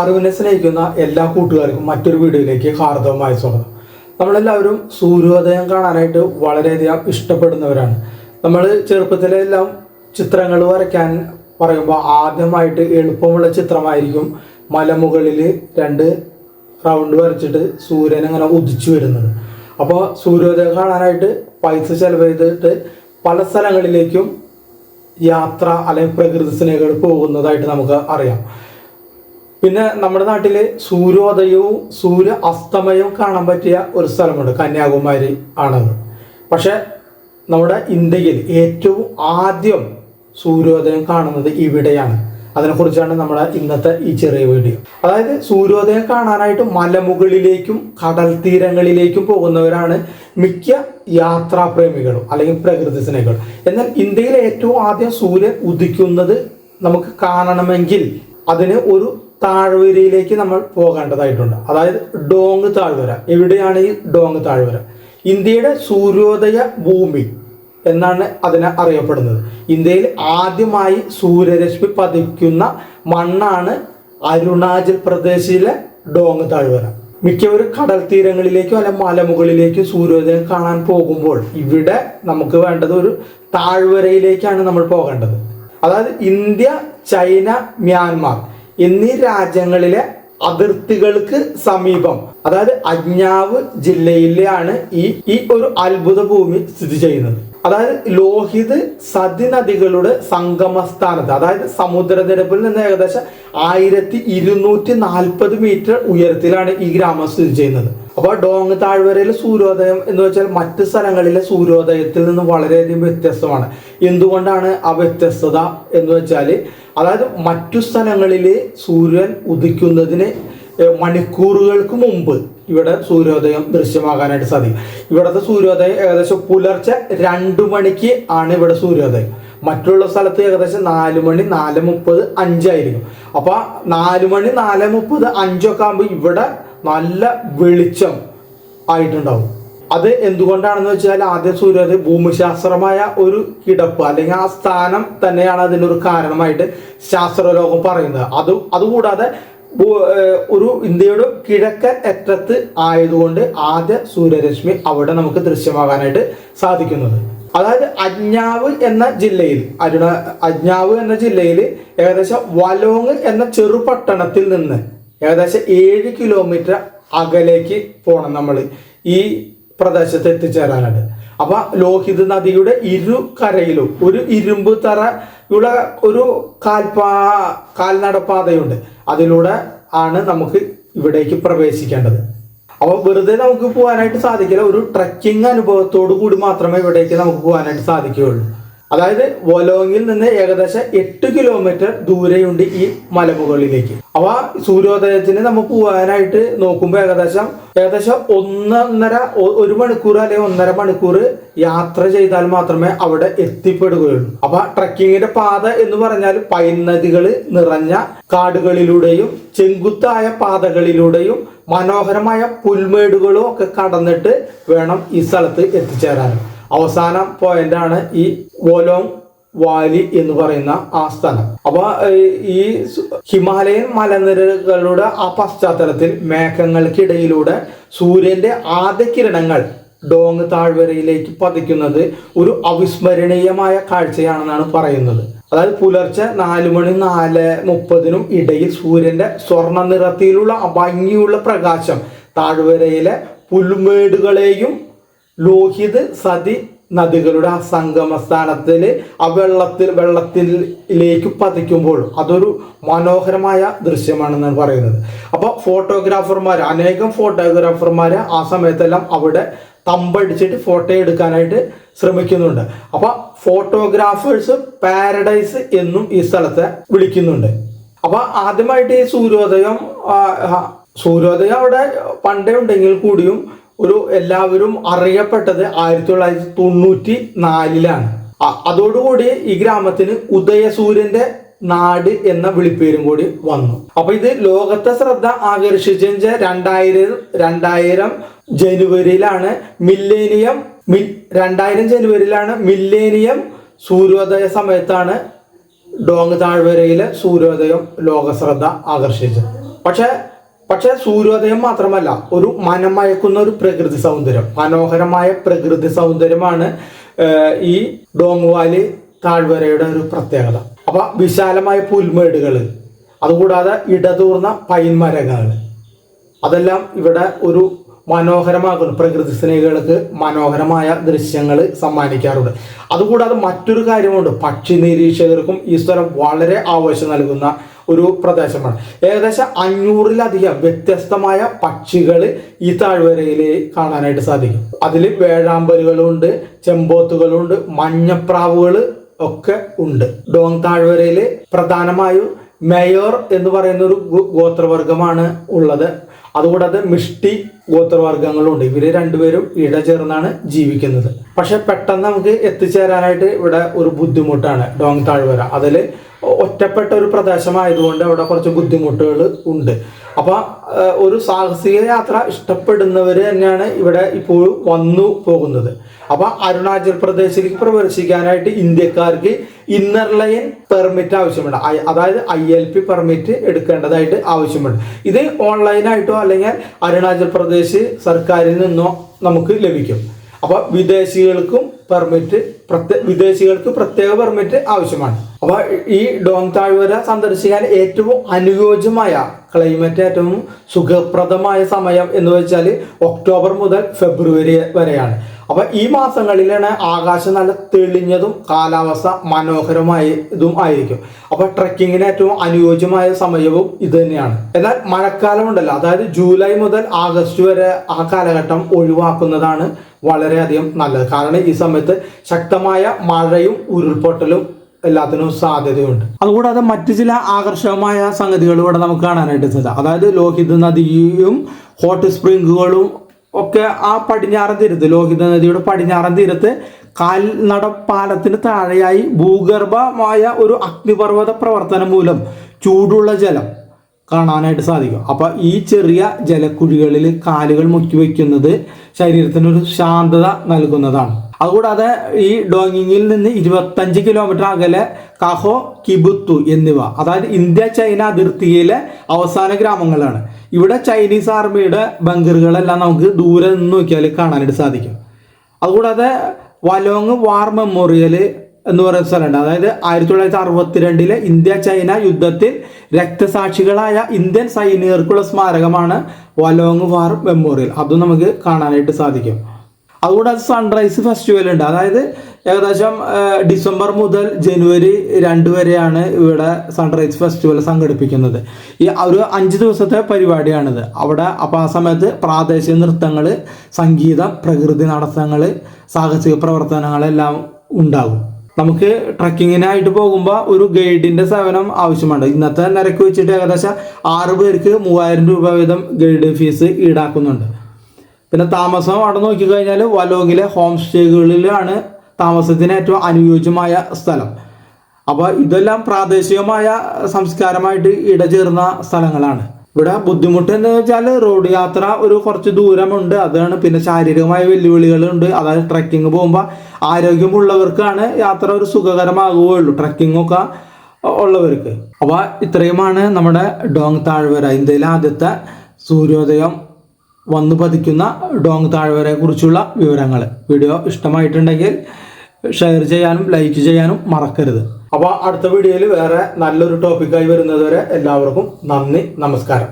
അറിവിനെ സ്നേഹിക്കുന്ന എല്ലാ കൂട്ടുകാർക്കും മറ്റൊരു വീഡിയോയിലേക്ക് ഹാർദവമായ സ്വാഗതം നമ്മളെല്ലാവരും സൂര്യോദയം കാണാനായിട്ട് വളരെയധികം ഇഷ്ടപ്പെടുന്നവരാണ്. നമ്മൾ ചെറുപ്പത്തിലെല്ലാം ചിത്രങ്ങൾ വരയ്ക്കാൻ പറയുമ്പോൾ ആദ്യമായിട്ട് എളുപ്പമുള്ള ചിത്രമായിരിക്കും മലമുകളിൽ രണ്ട് റൗണ്ട് വരച്ചിട്ട് സൂര്യൻ അങ്ങനെ ഉദിച്ചു വരുന്നത്. അപ്പോൾ സൂര്യോദയം കാണാനായിട്ട് പൈസ ചെലവ് ചെയ്തിട്ട് പല സ്ഥലങ്ങളിലേക്കും യാത്ര അല്ലെങ്കിൽ പ്രകൃതി സ്നേഹികൾ പോകുന്നതായിട്ട് നമുക്ക് അറിയാം. പിന്നെ നമ്മുടെ നാട്ടിൽ സൂര്യോദയവും സൂര്യ അസ്തമയവും കാണാൻ പറ്റിയ ഒരു സ്ഥലമുണ്ട്. കന്യാകുമാരി ആണത് പക്ഷെ നമ്മുടെ ഇന്ത്യയിൽ ഏറ്റവും ആദ്യം സൂര്യോദയം കാണുന്നത് ഇവിടെയാണ്. അതിനെക്കുറിച്ചാണ് നമ്മുടെ ഇന്നത്തെ ഈ ചെറിയ വീഡിയോ. അതായത് സൂര്യോദയം കാണാനായിട്ട് മലമുകളിലേക്കും കടൽ തീരങ്ങളിലേക്കും പോകുന്നവരാണ് മിക്ക യാത്രാപ്രേമികളും അല്ലെങ്കിൽ പ്രകൃതി സ്നേഹികളും. എന്നാൽ ഇന്ത്യയിൽ ഏറ്റവും ആദ്യം സൂര്യൻ ഉദിക്കുന്നത് നമുക്ക് കാണണമെങ്കിൽ അതിന് ഒരു താഴ്വരയിലേക്ക് നമ്മൾ പോകേണ്ടതായിട്ടുണ്ട്. അതായത് ഡോങ് താഴ്വര. എവിടെയാണ് ഈ ഡോങ് താഴ്വര? ഇന്ത്യയുടെ സൂര്യോദയ ഭൂമി എന്നാണ് അതിനെ അറിയപ്പെടുന്നത്. ഇന്ത്യയിൽ ആദ്യമായി സൂര്യരശ്മി പതിക്കുന്ന മണ്ണാണ് അരുണാചൽ പ്രദേശിലെ ഡോങ് താഴ്വര. മിക്കവരും കടൽ തീരങ്ങളിലേക്കോ അല്ല മലമുകളിലേക്കോ സൂര്യോദയം കാണാൻ പോകുമ്പോൾ ഇവിടെ നമുക്ക് വേണ്ടത് ഒരു താഴ്വരയിലേക്കാണ് നമ്മൾ പോകേണ്ടത്. അതായത് ഇന്ത്യ ചൈന മ്യാൻമാർ. എന്നീ രാജ്യങ്ങളിലെ അതിർത്തികൾക്ക് സമീപം അതായത് അജ്ഞാവ് ജില്ലയിലാണ് ഈ ഈ ഒരു അത്ഭുത ഭൂമി സ്ഥിതി ചെയ്യുന്നത്. അതായത് ലോഹിത് സതി നദികളുടെ സംഗമ സ്ഥാനത്ത് അതായത് സമുദ്രനിരപ്പിൽ നിന്ന് ഏകദേശം ആയിരത്തി ഇരുന്നൂറ്റി നാൽപ്പത് മീറ്റർ ഉയരത്തിലാണ് ഈ ഗ്രാമം സ്ഥിതി ചെയ്യുന്നത്. അപ്പോൾ ഡോങ് താഴ്വരയിലെ സൂര്യോദയം എന്ന് വെച്ചാൽ മറ്റ് സ്ഥലങ്ങളിലെ സൂര്യോദയത്തിൽ നിന്ന് വളരെയധികം വ്യത്യസ്തമാണ്. എന്തുകൊണ്ടാണ് ആ വ്യത്യസ്തത എന്ന് വെച്ചാൽ അതായത് മറ്റു സ്ഥലങ്ങളിൽ സൂര്യൻ ഉദിക്കുന്നതിന് മണിക്കൂറുകൾക്ക് മുമ്പ് ഇവിടെ സൂര്യോദയം ദൃശ്യമാകാനായിട്ട് സാധിക്കും. ഇവിടുത്തെ സൂര്യോദയം ഏകദേശം പുലർച്ചെ രണ്ടു മണിക്ക് ആണ് ഇവിടെ സൂര്യോദയം. മറ്റുള്ള സ്ഥലത്ത് ഏകദേശം നാല് മണി നാല് മുപ്പത് അഞ്ചായിരിക്കും അപ്പൊ നാല് മണി നാല് മുപ്പത് അഞ്ചൊക്കെ ആകുമ്പോൾ ഇവിടെ നല്ല വെളിച്ചം ആയിട്ടുണ്ടാവും. അത് എന്തുകൊണ്ടാണെന്ന് വെച്ചാൽ ആദ്യ സൂര്യോദയം ഭൂമിശാസ്ത്രമായ ഒരു കിടപ്പ് അല്ലെങ്കിൽ ആ സ്ഥാനം തന്നെയാണ് അതിനൊരു കാരണമായിട്ട് ശാസ്ത്രലോകം പറയുന്നത്. അത് അതുകൂടാതെ ഒരു ഇന്ത്യയുടെ കിഴക്കൻ അറ്റത്ത് ആയതുകൊണ്ട് ആദ്യ സൂര്യരശ്മി അവിടെ നമുക്ക് ദൃശ്യമാകാനായിട്ട് സാധിക്കുന്നത്. അതായത് അജ്ഞാവ് എന്ന ജില്ലയിൽ അരുണ അജ്ഞാവ് എന്ന ജില്ലയിൽ ഏകദേശം വലോങ് എന്ന ചെറുപട്ടണത്തിൽ നിന്ന് ഏകദേശം ഏഴ് കിലോമീറ്റർ അകലേക്ക് പോകണം നമ്മൾ ഈ പ്രദേശത്ത് എത്തിച്ചേരാനായിട്ട്. അപ്പൊ ലോഹിത് നദിയുടെ ഇരു കരയിലും ഒരു ഇരുമ്പ് തറയുള്ള ഒരു കാൽപാ കാൽനടപ്പാതയുണ്ട്. അതിലൂടെ ആണ് നമുക്ക് ഇവിടേക്ക് പ്രവേശിക്കേണ്ടത്. അപ്പോൾ വെറുതെ നമുക്ക് പോകാനായിട്ട് സാധിക്കില്ല. ഒരു ട്രക്കിംഗ് അനുഭവത്തോടു കൂടി മാത്രമേ ഇവിടേക്ക് നമുക്ക് പോകാനായിട്ട് സാധിക്കുകയുള്ളൂ. അതായത് വലോങ്ങിൽ നിന്ന് ഏകദേശം എട്ട് കിലോമീറ്റർ ദൂരെയുണ്ട് ഈ മലമുകളിലേക്ക്. അവ സൂര്യോദയത്തിന് നമ്മൾ പോകാനായിട്ട് നോക്കുമ്പോൾ ഏകദേശം ഏകദേശം ഒന്നൊന്നര ഒരു മണിക്കൂർ അല്ലെങ്കിൽ ഒന്നര മണിക്കൂർ യാത്ര ചെയ്താൽ മാത്രമേ അവിടെ എത്തിപ്പെടുകയുള്ളൂ. അപ്പൊ ട്രക്കിങ്ങിന്റെ പാത എന്ന് പറഞ്ഞാൽ പൈൻ നദികൾ നിറഞ്ഞ കാടുകളിലൂടെയും ചെങ്കുത്തായ പാതകളിലൂടെയും മനോഹരമായ പുൽമേടുകളും ഒക്കെ കടന്നിട്ട് വേണം ഈ സ്ഥലത്ത് എത്തിച്ചേരാൻ. അവസാന പോയിന്റാണ് ഈ വോലോങ് വാലി എന്ന് പറയുന്ന ആ സ്ഥലം. അപ്പൊ ഈ ഹിമാലയൻ മലനിരകളുടെ ആ പശ്ചാത്തലത്തിൽ മേഘങ്ങൾക്കിടയിലൂടെ സൂര്യന്റെ ആദ്യ കിരണങ്ങൾ ഡോങ് താഴ്വരയിലേക്ക് പതിക്കുന്നത് ഒരു അവിസ്മരണീയമായ കാഴ്ചയാണെന്നാണ് പറയുന്നത്. അതായത് പുലർച്ചെ നാല് മണി നാല് മുപ്പതിനും ഇടയിൽ സൂര്യന്റെ സ്വർണ നിറത്തിലുള്ള ഭംഗിയുള്ള പ്രകാശം താഴ്വരയിലെ പുൽമേടുകളെയും ലോഹിത് സതി നദികളുടെ ആ സംഗമ സ്ഥാനത്തിൽ ആ വെള്ളത്തിൽ വെള്ളത്തിലേക്ക് പതിക്കുമ്പോൾ അതൊരു മനോഹരമായ ദൃശ്യമാണെന്നാണ് പറയുന്നത്. അപ്പോൾ ഫോട്ടോഗ്രാഫർമാർ അനേകം ഫോട്ടോഗ്രാഫർമാർ ആ സമയത്തെല്ലാം അവിടെ തമ്പടിച്ചിട്ട് ഫോട്ടോ എടുക്കാനായിട്ട് ശ്രമിക്കുന്നുണ്ട്. അപ്പോൾ ഫോട്ടോഗ്രാഫേഴ്സ് പാരഡൈസ് എന്നും ഈ സ്ഥലത്തെ വിളിക്കുന്നുണ്ട്. അപ്പോൾ ആദ്യമായിട്ട് ഈ സൂര്യോദയം സൂര്യോദയം അവിടെ പണ്ടേ ഉണ്ടെങ്കിൽ കൂടിയും ഒരു എല്ലാവരും അറിയപ്പെട്ടത് ആയിരത്തി തൊള്ളായിരത്തി തൊണ്ണൂറ്റി നാലിലാണ് അതോടുകൂടി ഈ ഗ്രാമത്തിന് ഉദയസൂര്യന്റെ നാട് എന്ന വിളിപ്പേരും കൂടി വന്നു. അപ്പൊ ഇത് ലോകത്തെ ശ്രദ്ധ ആകർഷിച്ച രണ്ടായിരം രണ്ടായിരം ജനുവരിയിലാണ് മില്ലേനിയം മിൽ രണ്ടായിരം ജനുവരിയിലാണ് മില്ലേനിയം സൂര്യോദയ സമയത്താണ് ഡോങ് താഴ്വരയിലെ സൂര്യോദയം ലോകശ്രദ്ധ ആകർഷിച്ചത്. പക്ഷെ പക്ഷെ സൂര്യോദയം മാത്രമല്ല ഒരു മനമയക്കുന്ന ഒരു പ്രകൃതി സൗന്ദര്യം. മനോഹരമായ പ്രകൃതി സൗന്ദര്യമാണ് ഈ ഡോങ്വാലി താഴ്വരയുടെ ഒരു പ്രത്യേകത. അപ്പൊ വിശാലമായ പുൽമേടുകൾ അതുകൂടാതെ ഇടതൂർന്ന പൈൻമരങ്ങൾ അതെല്ലാം ഇവിടെ ഒരു മനോഹരമാക്കുന്നു. പ്രകൃതി സ്നേഹികൾക്ക് മനോഹരമായ ദൃശ്യങ്ങൾ സമ്മാനിക്കാറുണ്ട്. അതുകൂടാതെ മറ്റൊരു കാര്യമുണ്ട്. പക്ഷി നിരീക്ഷകർക്കും ഈ സ്ഥലം വളരെ ആവശ്യം നൽകുന്ന ഒരു പ്രദേശമാണ്. ഏകദേശം അഞ്ഞൂറിലധികം വ്യത്യസ്തമായ പക്ഷികൾ ഈ താഴ്വരയിൽ കാണാനായിട്ട് സാധിക്കും. അതിൽ വേഴാമ്പലുകളുണ്ട് ചെമ്പോത്തുകളുണ്ട് മഞ്ഞപ്രാവുകൾ ഒക്കെ ഉണ്ട്. ഡോങ് താഴ്വരയിൽ പ്രധാനമായും മേയോർ എന്ന് പറയുന്ന ഒരു ഗോത്രവർഗമാണ് ഉള്ളത്. അതുകൂടാതെ മിഷ്ടി ഗോത്രവർഗങ്ങളുണ്ട്. ഇവർ രണ്ടുപേരും ഇട ചേർന്നാണ് ജീവിക്കുന്നത്. പക്ഷെ പെട്ടെന്ന് നമുക്ക് എത്തിച്ചേരാനായിട്ട് ഇവിടെ ഒരു ബുദ്ധിമുട്ടാണ് ഡോങ് താഴ്വര. അതിൽ ഒറ്റപ്പെട്ട ഒരു പ്രദേശമായതുകൊണ്ട് അവിടെ കുറച്ച് ബുദ്ധിമുട്ടുകൾ ഉണ്ട്. അപ്പൊ ഒരു സാഹസിക യാത്ര ഇഷ്ടപ്പെടുന്നവർ തന്നെയാണ് ഇവിടെ ഇപ്പോൾ വന്നു പോകുന്നത്. അപ്പൊ അരുണാചൽ പ്രദേശിലേക്ക് പ്രവേശിക്കാനായിട്ട് ഇന്ത്യക്കാർക്ക് ഇന്നർ ലൈൻ പെർമിറ്റ് ആവശ്യമുണ്ട്. അതായത് ഐ എൽ പി പെർമിറ്റ് എടുക്കേണ്ടതായിട്ട് ആവശ്യമുണ്ട്. ഇത് ഓൺലൈനായിട്ടോ അല്ലെങ്കിൽ അരുണാചൽ പ്രദേശ് സർക്കാരിൽ നിന്നോ നമുക്ക് ലഭിക്കും. അപ്പൊ വിദേശികൾക്കും പെർമിറ്റ് വിദേശികൾക്ക് പ്രത്യേക പെർമിറ്റ് ആവശ്യമാണ്. അപ്പൊ ഈ ഡോങ് താഴ്വര സന്ദർശിക്കാൻ ഏറ്റവും അനുയോജ്യമായ ക്ലൈമറ്റ് ഏറ്റവും സുഖപ്രദമായ സമയം എന്ന് വെച്ചാൽ ഒക്ടോബർ മുതൽ ഫെബ്രുവരി വരെയാണ്. അപ്പൊ ഈ മാസങ്ങളിലാണ് ആകാശം നല്ല തെളിഞ്ഞതും കാലാവസ്ഥ മനോഹരമായതും ആയിരിക്കും. അപ്പൊ ട്രക്കിങ്ങിന് ഏറ്റവും അനുയോജ്യമായ സമയവും ഇത് തന്നെയാണ്. എന്നാൽ മഴക്കാലം ഉണ്ടല്ലോ. അതായത് ജൂലൈ മുതൽ ആഗസ്റ്റ് വരെ ആ കാലഘട്ടം ഒഴിവാക്കുന്നതാണ് വളരെയധികം നല്ലത്. കാരണം ഈ സമയത്ത് ശക്തമായ മഴയും ഉരുൾപൊട്ടലും എല്ലാത്തിനും സാധ്യതയുണ്ട്. അതുകൂടാതെ മറ്റു ചില ആകർഷകമായ സംഗതികൾ ഇവിടെ നമുക്ക് കാണാനായിട്ട് സാധിക്കും. അതായത് ലോഹിത നദിയും ഹോട്ട് സ്പ്രിങ്ങുകളും ഒക്കെ ആ പടിഞ്ഞാറൻ തീരത്ത് ലോഹിത നദിയുടെ പടിഞ്ഞാറൻ തീരത്ത് കാൽനട പാലത്തിന് താഴെയായി ഭൂഗർഭമായ ഒരു അഗ്നിപർവത പ്രവർത്തനം മൂലം ചൂടുള്ള ജലം കാണാനായിട്ട് സാധിക്കും. അപ്പൊ ഈ ചെറിയ ജലക്കുഴികളിൽ കാലുകൾ മുക്കി വയ്ക്കുന്നത് ശരീരത്തിനൊരു ശാന്തത നൽകുന്നതാണ്. അതുകൂടാതെ ഈ ഡോങ്ങിങ്ങിൽ നിന്ന് ഇരുപത്തഞ്ച് കിലോമീറ്റർ അകലെ കാഹോ കിബുത്തു എന്നിവ അതായത് ഇന്ത്യ ചൈന അതിർത്തിയിലെ അവസാന ഗ്രാമങ്ങളാണ്. ഇവിടെ ചൈനീസ് ആർമിയുടെ ബങ്കറുകളെല്ലാം നമുക്ക് ദൂരെ നിന്ന് നോക്കിയാൽ കാണാനായിട്ട് സാധിക്കും. അതുകൂടാതെ വലോങ് വാർ മെമ്മോറിയൽ എന്ന് പറയുന്ന സ്ഥലമുണ്ട്. അതായത് ആയിരത്തി തൊള്ളായിരത്തി അറുപത്തിരണ്ടിലെ ഇന്ത്യ ചൈന യുദ്ധത്തിൽ രക്തസാക്ഷികളായ ഇന്ത്യൻ സൈനികർക്കുള്ള സ്മാരകമാണ് വലോങ് വാർ മെമ്മോറിയൽ. അതും നമുക്ക് കാണാനായിട്ട് സാധിക്കും. അതുകൂടാതെ സൺറൈസ് ഫെസ്റ്റിവൽ ഉണ്ട്. അതായത് ഏകദേശം ഡിസംബർ മുതൽ ജനുവരി രണ്ട് വരെയാണ് ഇവിടെ സൺറൈസ് ഫെസ്റ്റിവൽ സംഘടിപ്പിക്കുന്നത്. ഈ ഒരു അഞ്ച് ദിവസത്തെ പരിപാടിയാണിത്. അവിടെ അപ്പോൾ ആ സമയത്ത് പ്രാദേശിക നൃത്തങ്ങൾ സംഗീതം പ്രകൃതി നടത്തങ്ങൾ സാഹസിക പ്രവർത്തനങ്ങളെല്ലാം ഉണ്ടാകും. നമുക്ക് ട്രക്കിങ്ങിനായിട്ട് പോകുമ്പോൾ ഒരു ഗൈഡിന്റെ സേവനം ആവശ്യമുണ്ട്. ഇന്നത്തെ നിരക്ക് വെച്ചിട്ട് ഏകദേശം ആറ് പേർക്ക് മൂവായിരം രൂപ വീതം ഗൈഡ് ഫീസ് ഈടാക്കുന്നുണ്ട്. പിന്നെ താമസം അവിടെ നോക്കിക്കഴിഞ്ഞാൽ വലോങ്ങിലെ ഹോം സ്റ്റേകളിലാണ് താമസത്തിന് ഏറ്റവും അനുയോജ്യമായ സ്ഥലം. അപ്പോൾ ഇതെല്ലാം പ്രാദേശികമായ സംസ്കാരമായിട്ട് ഇടചേർന്ന സ്ഥലങ്ങളാണ്. ഇവിടെ ബുദ്ധിമുട്ട് എന്ന് വെച്ചാൽ റോഡ് യാത്ര ഒരു കുറച്ച് ദൂരമുണ്ട്. അതാണ് പിന്നെ ശാരീരികമായ വെല്ലുവിളികളുണ്ട്. അതായത് ട്രക്കിംഗ് പോകുമ്പോൾ ആരോഗ്യമുള്ളവർക്കാണ് യാത്ര ഒരു സുഖകരമാകുകയുള്ളൂ ട്രക്കിങ്ങൊക്കെ ഉള്ളവർക്ക്. അപ്പോൾ ഇത്രയുമാണ് നമ്മുടെ ഡോങ് താഴ്വര ഇന്ത്യയിലെ ആദ്യത്തെ സൂര്യോദയം വന്നു പതിക്കുന്ന ഡോങ് താഴ്വരയെ കുറിച്ചുള്ള വിവരങ്ങൾ. വീഡിയോ ഇഷ്ടമായിട്ടുണ്ടെങ്കിൽ ഷെയർ ചെയ്യാനും ലൈക്ക് ചെയ്യാനും മറക്കരുത്. അപ്പോൾ അടുത്ത വീഡിയോയിൽ വേറെ നല്ലൊരു ടോപ്പിക്കായി വരുന്നതുവരെ എല്ലാവർക്കും നന്ദി നമസ്കാരം.